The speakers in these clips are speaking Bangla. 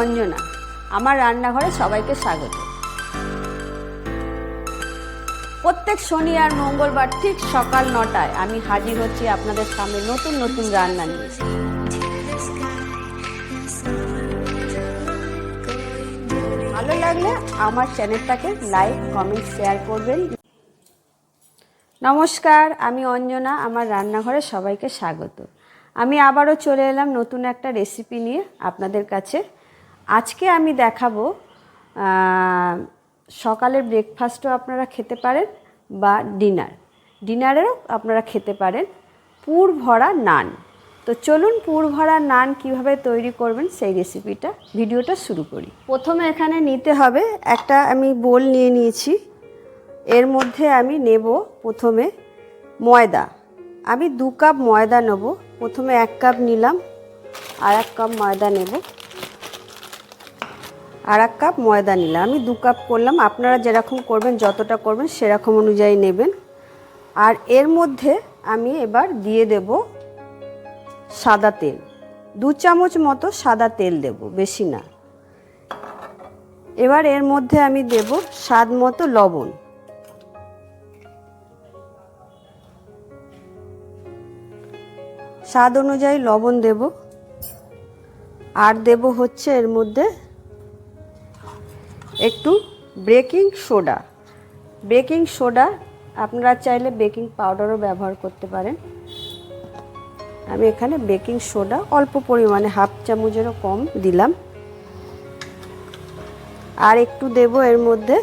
অঞ্জনা। আমার রান্নাঘরে সবাইকে স্বাগত। প্রত্যেক শনি আর মঙ্গলবার ঠিক সকাল নটায় আমি হাজির হচ্ছি আপনাদের সামনে নতুন নতুন রান্না নিয়ে। ভালো লাগলে আমার চ্যানেলটাকে লাইক, কমেন্ট, শেয়ার করবেন। নমস্কার, আমি অঞ্জনা, আমার রান্নাঘরে সবাইকে স্বাগত। আমি আবারও চলে এলাম নতুন একটা রেসিপি নিয়ে আপনাদের কাছে। আজকে আমি দেখাবো সকালের ব্রেকফাস্টও আপনারা খেতে পারেন বা ডিনার ডিনারেও আপনারা খেতে পারেন পুর ভরা নান। তো চলুন পুর ভরা নান কীভাবে তৈরি করবেন সেই রেসিপিটা ভিডিওটা শুরু করি। প্রথমে এখানে নিতে হবে একটা আমি বোল নিয়ে নিয়েছি। এর মধ্যে আমি নেব প্রথমে ময়দা। আমি দু কাপ ময়দা নেব। প্রথমে এক কাপ নিলাম আর এক কাপ ময়দা নেব। আর এক কাপ ময়দা নিলাম। আমি দু কাপ করলাম। আপনারা যেরকম করবেন, যতটা করবেন, সেরকম অনুযায়ী নেবেন। আর এর মধ্যে আমি এবার দিয়ে দেব সাদা তেল। দু চামচ মতো সাদা তেল দেব, বেশি না। এবার এর মধ্যে আমি দেব স্বাদ মতো লবণ। স্বাদ অনুযায়ী লবণ দেব। আর দেব হচ্ছে এর মধ্যে একটু বেকিং সোডা। বেকিং সোডা, আপনারা চাইলে বেকিং পাউডারও ব্যবহার করতে পারেন। আমি এখানে বেকিং সোডা অল্প পরিমাণে, হাফ চামচেরও কম দিলাম। আর একটু দেব এর মধ্যে।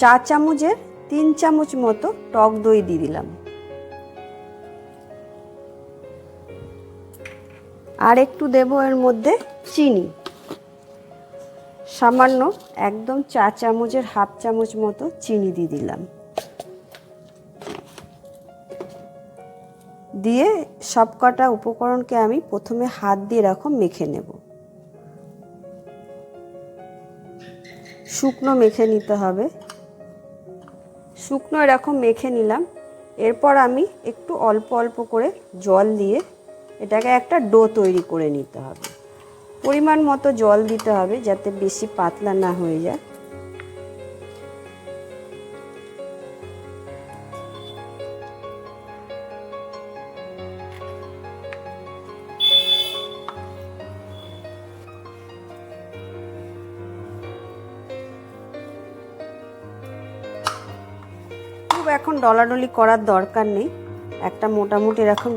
চা চামচের তিন চামচ মতো টক দই দিয়ে দিলাম। আর একটু দেব এর মধ্যে চিনি। সামান্য একদম চা চামচের হাফ চামচ মতো চিনি দিয়ে দিলাম। দিয়ে সবকটা উপকরণকে আমি প্রথমে হাত দিয়ে এরকম মেখে নেব। শুকনো মেখে নিতে হবে। শুকনো এরকম মেখে নিলাম। এরপর আমি একটু অল্প অল্প করে জল দিয়ে এটাকে একটা ডো তৈরি করে নিতে হবে। পরিমাণ মতো জল দিতে হবে যাতে বেশি পাতলা না হয়ে যায়। এখন ডলাডলি করার দরকার নেই। একটা মোটামুটি এরকম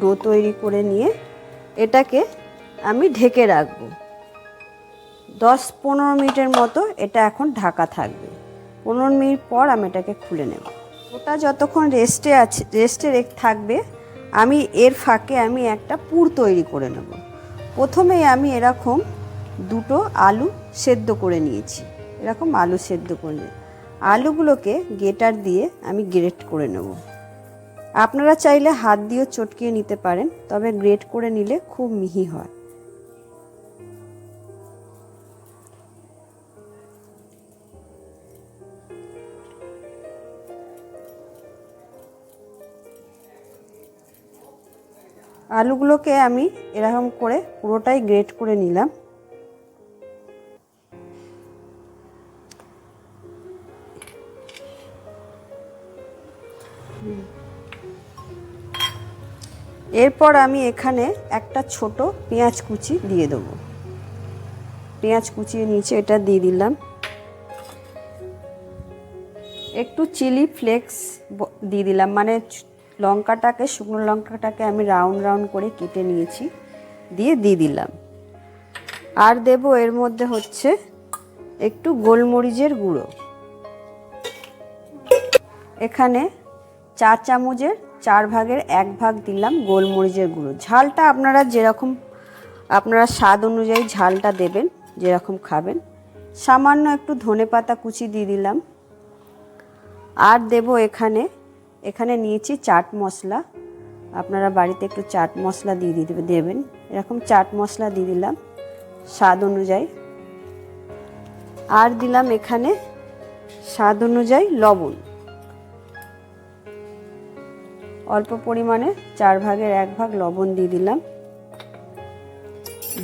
ডো তৈরি করে নিয়ে এটাকে আমি ঢেকে রাখব। দশ পনেরো মিনিটের মতো এটা এখন ঢাকা থাকবে। পনেরো মিনিট পর আমি এটাকে খুলে নেব। ওটা যতক্ষণ রেস্টে আছে রেস্টে থাকবে, আমি এর ফাঁকে আমি একটা পুর তৈরি করে নেব। প্রথমেই আমি এরকম দুটো আলু সেদ্ধ করে নিয়েছি। এরকম আলু সেদ্ধ করে নিয়ে। আলুগুলোকে গেটার দিয়ে আমি গ্রেট করে নেব। আপনারা চাইলে হাত দিয়েও চটকিয়ে নিতে পারেন, তবে গ্রেট করে নিলে খুব মিহি হয়। আলুগুলোকে আমি এরকম করে পুরোটাই গ্রেট করে নিলাম। এরপর আমি এখানে একটা ছোট পেঁয়াজ কুচি দিয়ে দেবো। পেঁয়াজ কুচিয়ে নিচে এটা দিয়ে দিলাম। একটু চিলি ফ্লেক্স দিয়ে দিলাম। মানে লঙ্কাটাকে, শুকনো লঙ্কাটাকে আমি রাউন্ড রাউন্ড করে কেটে নিয়েছি, দিয়ে দিয়ে দিলাম। আর দেব এর মধ্যে হচ্ছে একটু গোলমরিচের গুঁড়ো। এখানে চা চামচের চার ভাগের এক ভাগ দিলাম গোলমরিচের গুঁড়ো। ঝালটা আপনারা যেরকম, আপনারা স্বাদ অনুযায়ী ঝালটা দেবেন, যেরকম খাবেন। সামান্য একটু ধনে পাতা কুচি দিয়ে দিলাম। আর দেব এখানে এখানে নিয়েছি চাট মশলা। আপনারা বাড়িতে একটু চাট মশলা দিয়ে দিতে, দেবেন। এরকম চাট মশলা দিয়ে দিলাম স্বাদ অনুযায়ী। আর দিলাম এখানে স্বাদ অনুযায়ী লবণ। অল্প পরিমাণে চার ভাগের এক ভাগ লবণ দিয়ে দিলাম।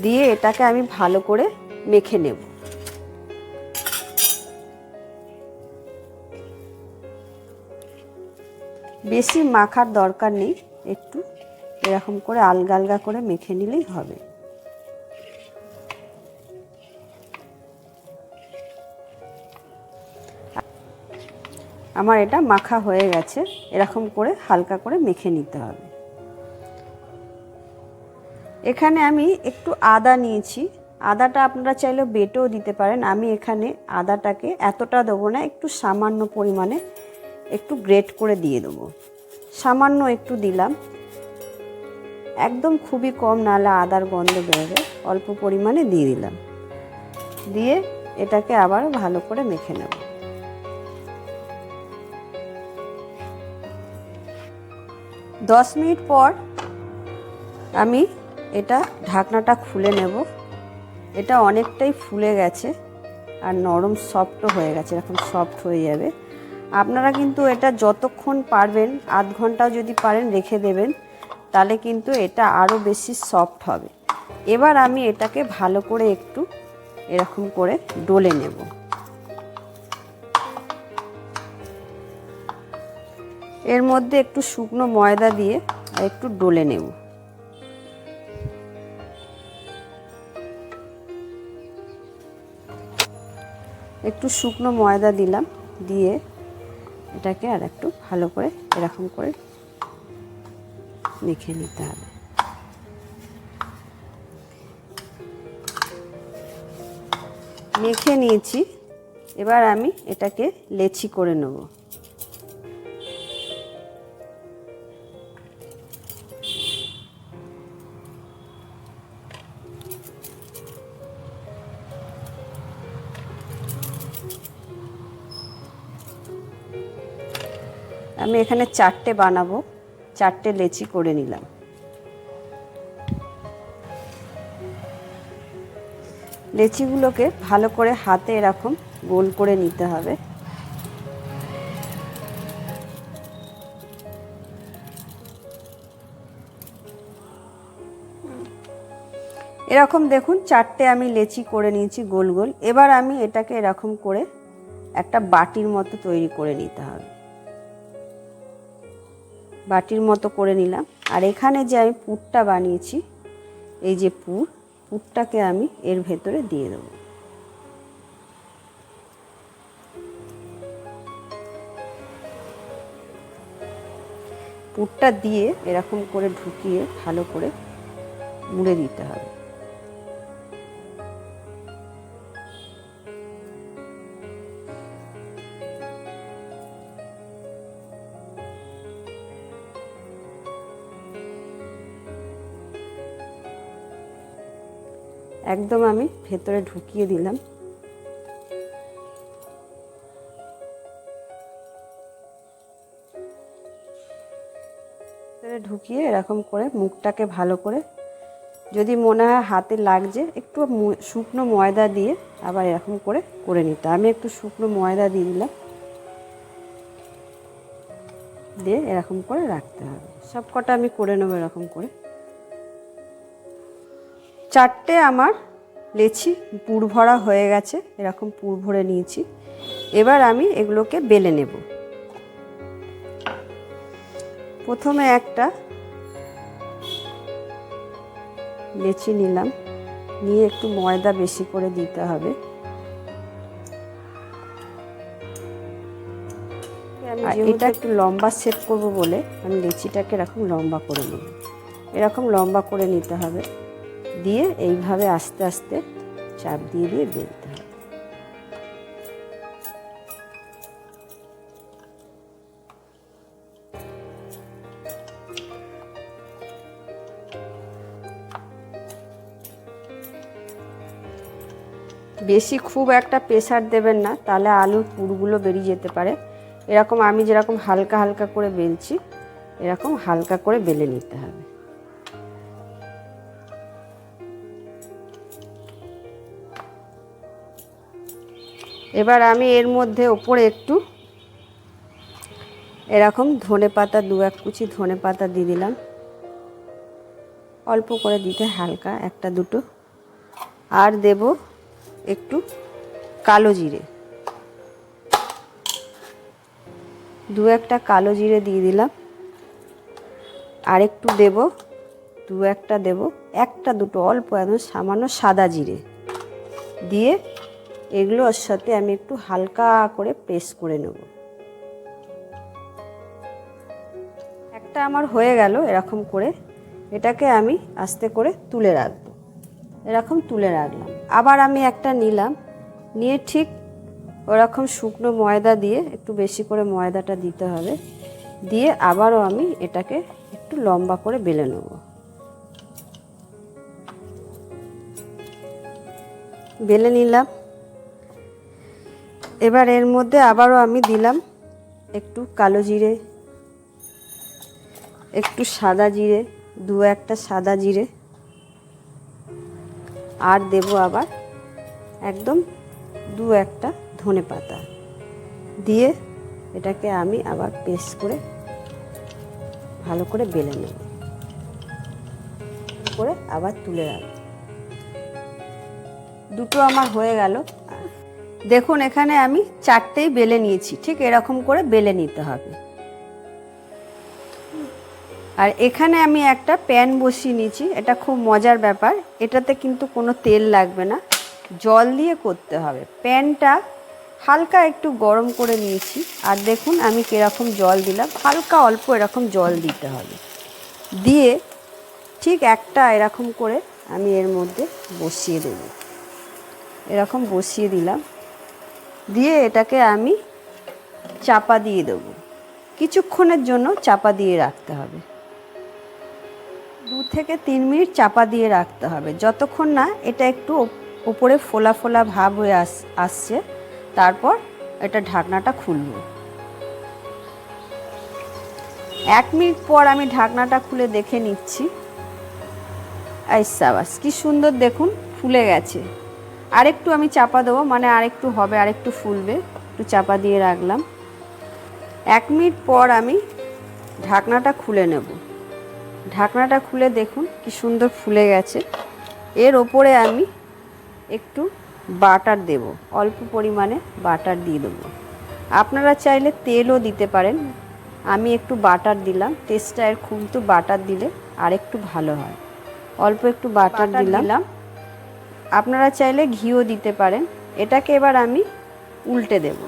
দিয়ে এটাকে আমি ভালো করে মেখে নেব। বেশি মাখার দরকার নেই, একটু এরকম করে আলগা আলগা করে মেখে নিলেই হবে। আমার এটা মাখা হয়ে গেছে, এরকম করে হালকা করে মেখে নিতে হবে। এখানে আমি একটু আদা নিয়েছি। আদাটা আপনারা চাইলেও বেটেও দিতে পারেন। আমি এখানে আদাটাকে এতটা দেবো না, একটু সামান্য পরিমাণে একটু গ্রেট করে দিয়ে দেবো। সামান্য একটু দিলাম। একদম খুবই কম নাহলে আদার গন্ধ বেরোবে, অল্প পরিমাণে দিয়ে দিলাম। দিয়ে এটাকে আবার ভালো করে মেখে নেব। দশ মিনিট পর আমি এটা ঢাকনাটা খুলে নেব। এটা অনেকটাই ফুলে গেছে আর নরম সফটও হয়ে গেছে, এরকম সফট হয়ে যাবে। আপনারা কিন্তু এটা যতক্ষণ পারবেন, আধ ঘন্টাও যদি পারেন রেখে দেবেন, তাহলে কিন্তু এটা আরও বেশি সফট হবে। এবার আমি এটাকে ভালো করে একটু এরকম করে ডলে নেব। এর মধ্যে একটু শুকনো ময়দা দিয়ে একটু ডলে নেব। একটু শুকনো ময়দা দিলাম, দিয়ে এটাকে আর একটু ভালো করে এরকম করে মেখে নিতে হবে। মেখে নিয়েছি, এবার আমি এটাকে লেচি করে নেব। আমি এখানে চারটে বানাবো, চারটে লেচি করে নিলাম। লেচিগুলোকে ভালো করে হাতে এরকম গোল করে নিতে হবে। এরকম দেখুন, চারটে আমি লেচি করে নিয়েছি গোল গোল। এবার আমি এটাকে এরকম করে একটা বাটির মতো তৈরি করে নিতে হবে। বাটির মতো করে নিলাম। আর এখানে যে আমি পুরটা বানিয়েছি, এই যে পুর, পুরটাকে আমি এর ভেতরে দিয়ে দেবো। পুরটা দিয়ে এরকম করে ঢুকিয়ে ভালো করে মুড়ে দিতে হবে। একদম আমি ভেতরে ঢুকিয়ে দিলাম। ভেতরে ঢুকিয়ে এরকম করে মুখটাকে ভালো করে, যদি মনে হয় হাতে লাগছে, একটু শুকনো ময়দা দিয়ে আবার এরকম করে করে নিতে। আমি একটু শুকনো ময়দা দিয়ে দিলাম। দিয়ে এরকম করে রাখতে হবে। সব কটা আমি করে নেব এরকম করে। চারটে আমার লেচি পুর ভরা হয়ে গেছে এরকম পুর ভরে নিয়েছি। এবার আমি এগুলোকে বেলে নেব। প্রথমে একটা লেচি নিলাম নিয়ে একটু ময়দা বেশি করে দিতে হবে। আর এটা একটু লম্বা সেট করব বলে আমি লেচিটাকে এরকম লম্বা করে নেব। এরকম লম্বা করে নিতে হবে। দিয়ে এইভাবে আস্তে আস্তে চাপ দিয়ে দিয়ে বেলতে হবে। বেশি খুব একটা প্রেসার দেবেন না, তাহলে আলুর পুরগুলো বেরিয়ে যেতে পারে। এরকম আমি যেরকম হালকা হালকা করে বেলছি, এরকম হালকা করে বেলে নিতে হবে। এবার আমি এর মধ্যে ওপরে একটু এরকম ধনে পাতা, দু এক কুচি ধনে পাতা দিয়ে দিলাম। অল্প করে দিতে হালকা একটা দুটো। আর দেব একটু কালো জিরে। দু একটা কালো জিরে দিয়ে দিলাম। আর একটু দেব, দু একটা দেব, একটা দুটো অল্প একদম সামান্য সাদা জিরে। দিয়ে এগুলো ওর সাথে আমি একটু হালকা করে প্রেস করে নেব। একটা আমার হয়ে গেল এরকম করে। এটাকে আমি আস্তে করে তুলে রাখব। এরকম তুলে রাখলাম। আবার আমি একটা নিলাম। নিয়ে ঠিক ওরকম শুকনো ময়দা দিয়ে একটু বেশি করে ময়দাটা দিতে হবে। দিয়ে আবারও আমি এটাকে একটু লম্বা করে বেলে নেব। বেলে নিলাম। এবার এর মধ্যে আবারও আমি দিলাম একটু কালো জিরে, একটু সাদা জিরে, দু একটা সাদা জিরে। আর দেব আবার একদম দু একটা ধনে পাতা। দিয়ে এটাকে আমি আবার পেস্ট করে ভালো করে বেলে নেব। করে আবার তুলে রাখব। দুটো আমার হয়ে গেল। দেখুন, এখানে আমি চারটেই বেলে নিয়েছি, ঠিক এরকম করে বেলে নিতে হবে। আর এখানে আমি একটা প্যান বসিয়ে নিয়েছি, এটা খুব মজার ব্যাপার, এটাতে কিন্তু কোনো তেল লাগবে না, জল দিয়ে করতে হবে। প্যানটা হালকা একটু গরম করে নিয়েছি, আর দেখুন, আমি কীরকম জল দিলাম, হালকা অল্প এরকম জল দিতে হবে। দিয়ে ঠিক একটা এরকম করে আমি এর মধ্যে বসিয়ে দেব। এরকম বসিয়ে দিলাম দিয়ে এটাকে আমি চাপা দিয়ে দেবো। কিছুক্ষণের জন্য চাপা দিয়ে রাখতে হবে। দু থেকে তিন মিনিট চাপা দিয়ে রাখতে হবে। যতক্ষণ না এটা একটু ওপরে ফোলা ফোলা ভাব হয়ে আস, আসছে, তারপর এটা ঢাকনাটা খুলব। এক মিনিট পর আমি ঢাকনাটা খুলে দেখে নিচ্ছি। এই সাবাস, কি সুন্দর দেখুন, ফুলে গেছে। আরেকটু আমি চাপা দেবো মানে আরেকটু হবে আরেকটু ফুলবে একটু চাপা দিয়ে রাখলাম। এক মিনিট পর আমি ঢাকনাটা খুলে নেব। ঢাকনাটা খুলে দেখুন কি সুন্দর ফুলে গেছে। এর ওপরে আমি একটু বাটার দেব অল্প পরিমাণে বাটার দিয়ে দেবো। আপনারা চাইলে তেলও দিতে পারেন। আমি একটু বাটার দিলাম টেস্টটা এর কিন্তু বাটার দিলে আর একটু ভালো হয়। অল্প একটু বাটার দিলাম। আপনারা চাইলে ঘিও দিতে পারেন। এটাকে এবার আমি উল্টে দেব।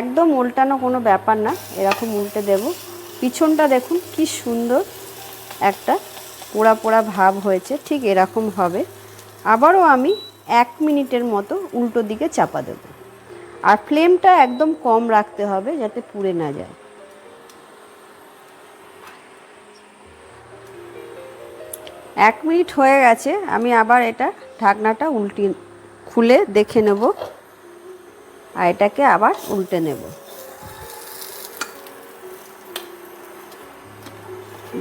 একদম উল্টানো কোনো ব্যাপার না, এরকম উল্টে দেব। পিছনটা দেখুন কি সুন্দর একটা পোড়া পোড়া ভাব হয়েছে, ঠিক এরকম হবে। আবারও আমি এক মিনিটের মতো উল্টো দিকে চাপা দেব। আর ফ্লেমটা একদম কম রাখতে হবে যাতে পুড়ে না যায়। এক মিনিট হয়ে গেছে, আমি আবার এটা ঢাকনাটা উল্টি খুলে দেখে নেব। আর এটাকে আবার উল্টে নেব।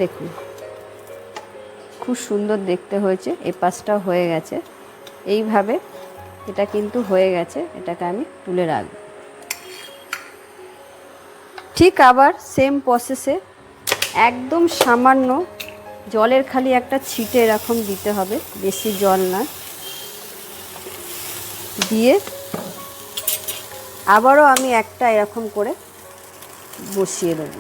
দেখুন, খুব সুন্দর দেখতে হয়েছে। এ পাশটা হয়ে গেছে। এইভাবে এটা কিন্তু হয়ে গেছে। এটাকে আমি তুলে রাখব। ঠিক আবার সেম প্রসেসে একদম সামান্য জলের খালি একটা ছিটে এরকম দিতে হবে। বেশি জল না দিয়ে আবারও আমি একটা এরকম করে বসিয়ে দেবো।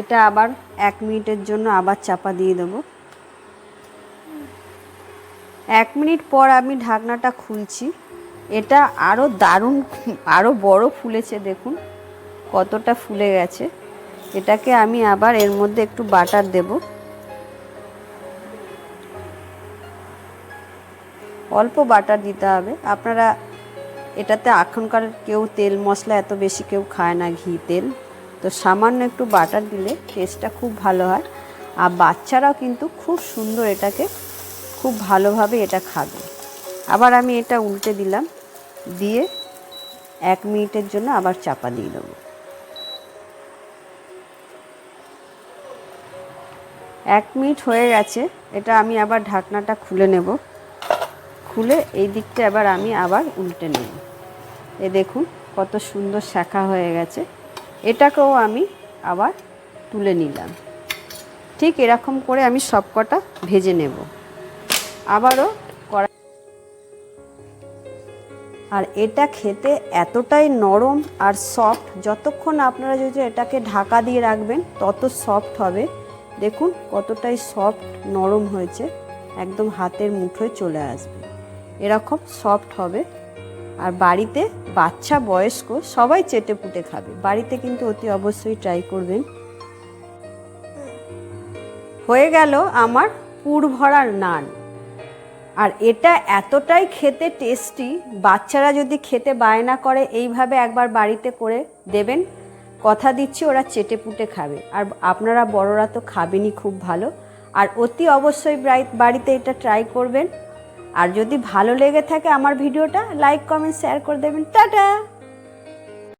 এটা আবার এক মিনিটের জন্য আবার চাপা দিয়ে দেবো। এক মিনিট পর আমি ঢাকনাটা খুলছি। এটা আরও দারুণ আরও বড় ফুলেছে দেখুন, কতটা ফুলে গেছে। এটাকে আমি আবার এর মধ্যে একটু বাটার দেব। অল্প বাটার দিতে হবে। আপনারা এটাতে এখনকার কেউ তেল মশলা এত বেশি কেউ খায় না ঘি তেল। তো সামান্য একটু বাটার দিলে টেস্টটা খুব ভালো হয়। আর বাচ্চারাও কিন্তু খুব সুন্দর এটাকে, খুব ভালোভাবে এটা খাবে। আবার আমি এটা উল্টে দিলাম। দিয়ে এক মিনিটের জন্য আবার চাপা দিয়ে দেবো। এক মিনিট হয়ে গেছে, এটা আমি আবার ঢাকনাটা খুলে নেব। খুলে এই দিকটা এবার আমি আবার উল্টে নেব। এ দেখুন, কত সুন্দর শাখা হয়ে গেছে। এটাকেও আমি আবার তুলে নিলাম। ঠিক এরকম করে আমি সব কটা ভেজে নেব। আবারও কড়া আর এটা খেতে এতটাই নরম আর সফট যতক্ষণ আপনারা যদি এটাকে ঢাকা দিয়ে রাখবেন, তত সফট হবে। দেখুন কতটাই সফট নরম হয়েছে, একদম হাতের মুঠোয় চলে আসবে। এরকম সফট হবে। আর বাড়িতে বাচ্চা বয়স্ক সবাই চেটে পুটে খাবে। বাড়িতে কিন্তু অতি অবশ্যই ট্রাই করবেন। হয়ে গেল আমার পুর ভরার নান। আর এটা এতটাই খেতে টেস্টি বাচ্চারা যদি খেতে বায়না করে, এইভাবে একবার বাড়িতে করে দেবেন কথা দিচ্ছি, ওরা চেটে পুটে খাবে। আর আপনারা বড়রা তো খাবেনই খুব ভালো। আর অতি অবশ্যই বাড়িতে এটা ট্রাই করবেন। আর যদি ভালো লেগে থাকে আমার ভিডিওটা লাইক কমেন্ট শেয়ার করে দেবেন। টাটা!